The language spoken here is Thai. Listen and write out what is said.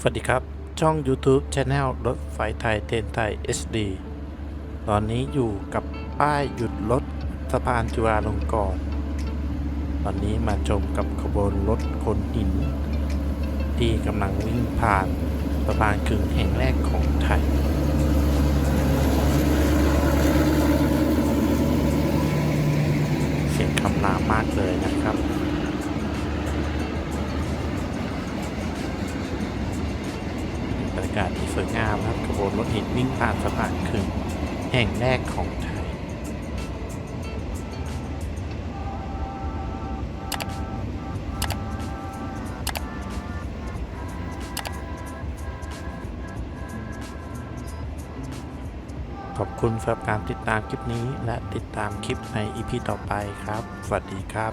สวัสดีครับ ช่อง YouTube Channel รถไฟไทยเทนไทย SD ตอนนี้อยู่กับป้ายหยุดรถสะพานจุฬาลงกรณ์ตอนนี้มาชมกับขบวนรถคนหิน ที่กำลังวิ่งผ่านสะพานขึงแห่งแรกของไทยเสียงคำรามมากเลยนะครับากาศที่สวยงามครับขบวนรถหินวิ่งผ่านสะพานขึงแห่งแรกของไทย ขอบคุณสำหรับการติดตามคลิปนี้และติดตามคลิปใน EP ต่อไปครับ สวัสดีครับ